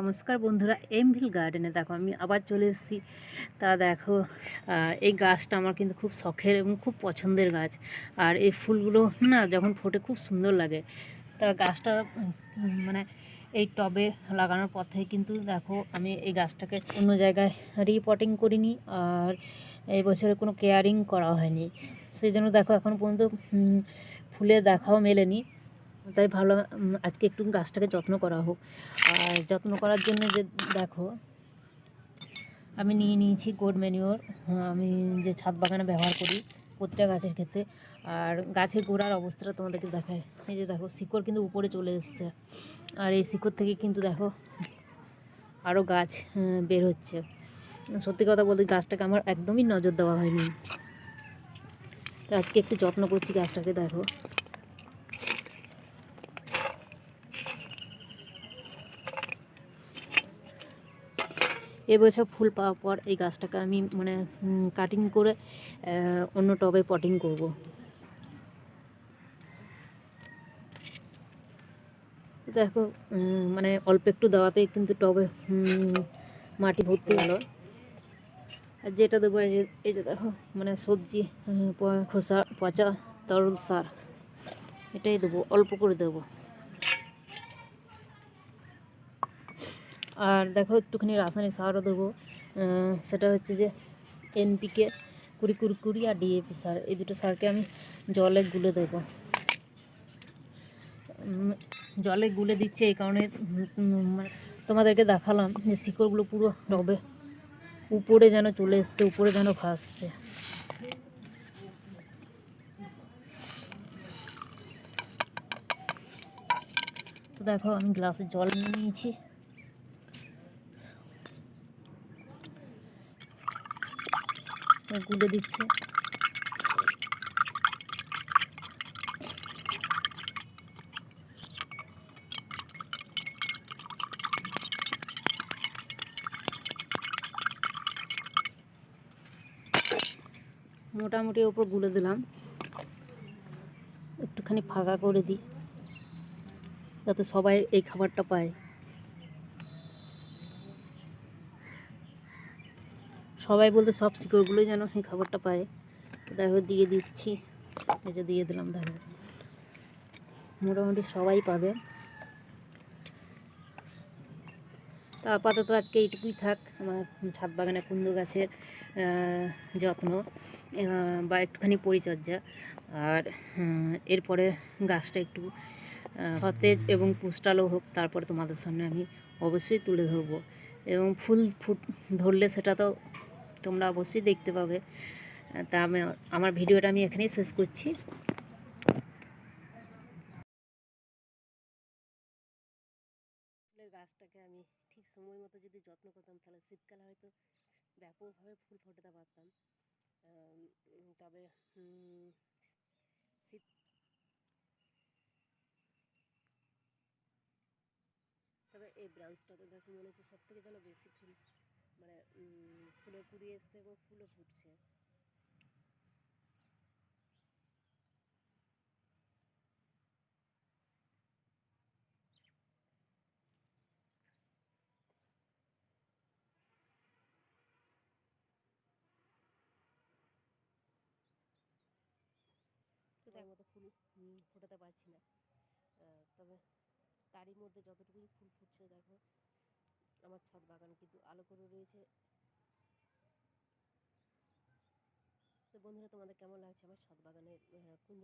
নমস্কার বন্ধুরা, এমভিল গার্ডেনে। দেখো, আমি আবার চলে এসেছি। তা দেখো এই গাছটা আমার কিন্তু খুব শখের এবং খুব পছন্দের গাছ। আর এই ফুলগুলো না যখন ফোটে খুব সুন্দর লাগে। তা গাছটা মানে এই টবে লাগানোর পর থেকে কিন্তু দেখো, আমি এই গাছটাকে অন্য জায়গায় রিপটিং করিনি আর এই বছরে কোনো কেয়ারিং করা হয়নি। সেই জন্য দেখো, এখন পর্যন্ত ফুলের দেখাও মেলেনি। তাই ভালো আজকে একটু গাছটাকে যত্ন করা হোক। আর যত্ন করার জন্য যে, দেখো, আমি নিয়ে নিয়েছি গোড ম্যানিওর। আমি যে ছাদ বাগানে ব্যবহার করি প্রতিটা গাছের ক্ষেত্রে। আর গাছের গোড়ার অবস্থাটা তোমাদেরকে দেখায় এই যে দেখো, শিকড় কিন্তু উপরে চলে এসছে। আর এই শিকড় থেকে কিন্তু দেখো আরও গাছ বের হচ্ছে। সত্যি কথা বলতে গাছটাকে আমার একদমই নজর দেওয়া হয়নি। তো আজকে একটু যত্ন করছি গাছটাকে, দেখো। এবছর ফুল পাওয়ার পর এই গাছটাকে আমি মানে কাটিং করে অন্য টবে পটিং করব। দেখো মানে অল্প একটু দেওয়াতেই কিন্তু টবে মাটি ভর্তি হলো। আর যেটা দেবো, এই যে দেখো মানে সবজি খোসা, পচা তরল সার, এটাই দেবো, অল্প করে দেবো। আর দেখো একটুখানি রাসায়নিক সারও দেবো। সেটা হচ্ছে যে এনপিকে কুড়ি কুড়ি কুড়ি আর ডিএপি সার। এই দুটো সারকে আমি জলে গুলে দেবো। জলে গুলে দিচ্ছে এই কারণে মানে তোমাদেরকে দেখালাম যে শিকড়গুলো পুরো রবে উপরে যেন চলে এসছে, উপরে যেন ভাসছে। তো দেখো আমি গ্লাসে জল নিয়ে নিয়েছি। গুলে দিচ্ছে। মোটামুটি ওপর গুলে দিলাম। একটুখানি ফাঁকা করে দিই, যাতে সবাই এই খাবারটা পায়। সবাই বলতে সব শিকড়গুলোই যেন এই খাবারটা পায়। দেখো, দিয়ে দিচ্ছি। এই যে দিয়ে দিলাম, দেখো। মোটামুটি সবাই পাবে। তা আপাতত আজকে এইটুকুই থাক। আমার ছাদ বাগানে কুন্দু গাছের যত্ন বা একটুখানি পরিচর্যা। আর এরপরে গাছটা একটু সতেজ এবং পুষ্টালো হোক, তারপরে তোমাদের সামনে আমি অবশ্যই তুলে ধরবো। এবং ফুল ফুট, ধরলে সেটা তো তোমরা অবশ্যই দেখতে পাবে। তা আমি, আমার ভিডিওটা আমি এখানেই শেষ করছি। গাছটাকে আমি ঠিক সময় মতো যদি যত্ন করতাম, তাহলে শীতকালে হয়তো ব্যাপকভাবে ফুল ফোটাতে পারতাম। তবে শীত তবে এই ব্রাঞ্চটাতে দেখো মনে হচ্ছে সব থেকে যেন বেশি ফুল মানে উম, ফুলে কুড়িয়ে এসছে এবং ফুলও ফুটছে। তার মতো ফুল ফোটাতে পারছি না। তবে তারই মধ্যে যতটুকুই ফুল ফুটছে দেখো আমার ছাদ বাগান কিন্তু আলো করে রয়েছে। তো বন্ধুরা, তোমাদের কেমন লাগছে আমার ছাদ বাগানের কুন্দ